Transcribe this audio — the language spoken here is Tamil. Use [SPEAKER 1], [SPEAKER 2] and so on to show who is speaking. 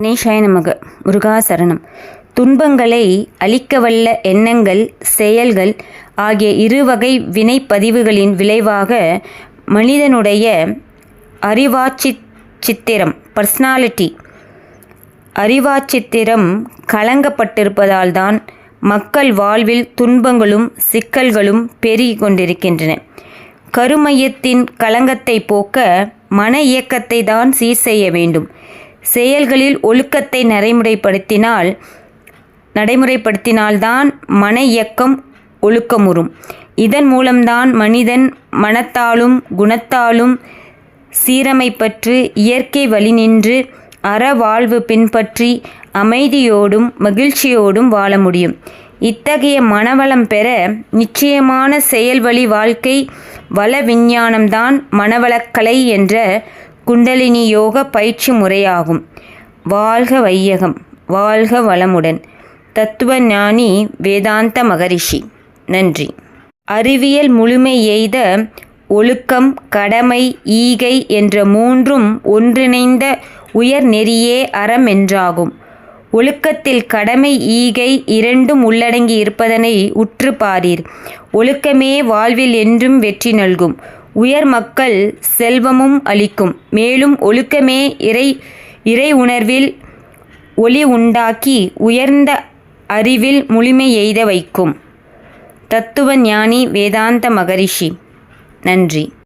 [SPEAKER 1] கணேஷாய நமக முருகாசரணம். துன்பங்களை அளிக்கவல்ல எண்ணங்கள் செயல்கள் ஆகிய இருவகை வினைப்பதிவுகளின் விளைவாக மனிதனுடைய அறிவாட்சி சித்திரம் பர்சனாலிட்டி அறிவாச்சித்திரம் கலங்கப்பட்டிருப்பதால்தான் மக்கள் வாழ்வில் துன்பங்களும் சிக்கல்களும் பெருகி கொண்டிருக்கின்றன. கருமையத்தின் களங்கத்தை போக்க மன இயக்கத்தை தான் சீர் செய்ய வேண்டும். செயல்களில் ஒழுக்கத்தை நடைமுறைப்படுத்தினால் நடைமுறைப்படுத்தினால்தான் மன இயக்கம் ஒழுக்கமுறும். இதன் மூலம்தான் மனிதன் மனத்தாலும் குணத்தாலும் சீரமைப்பற்று இயற்கை வழி நின்று அறவாழ்வு பின்பற்றி அமைதியோடும் மகிழ்ச்சியோடும் வாழ முடியும். இத்தகைய மனவளம் பெற நிச்சயமான செயல்வழி வாழ்க்கை வள விஞ்ஞானம்தான் மனவளக்கலை என்ற குண்டலினி யோக பயிற்சி முறையாகும். வாழ்க வையகம் வாழ்க வளமுடன். தத்துவ ஞானி வேதாந்த மகரிஷி. நன்றி. அறிவியல் முழுமை எய்த ஒழுக்கம் கடமை ஈகை என்ற மூன்றும் ஒன்றிணைந்த உயர் நெறியே அறம் என்றாகும். ஒழுக்கத்தில் கடமை ஈகை இரண்டும் உள்ளடங்கி இருப்பதனை உற்று பாரீர். ஒழுக்கமே வாழ்வில் என்றும் வெற்றி நல்கும். உயர் மக்கள் செல்வமும் அளிக்கும். மேலும் ஒழுக்கமே இறை இறை உணர்வில் ஒளி உண்டாக்கி உயர்ந்த அறிவில் முழுமை எய்த வைக்கும். தத்துவ ஞானி வேதாந்த மகரிஷி. நன்றி.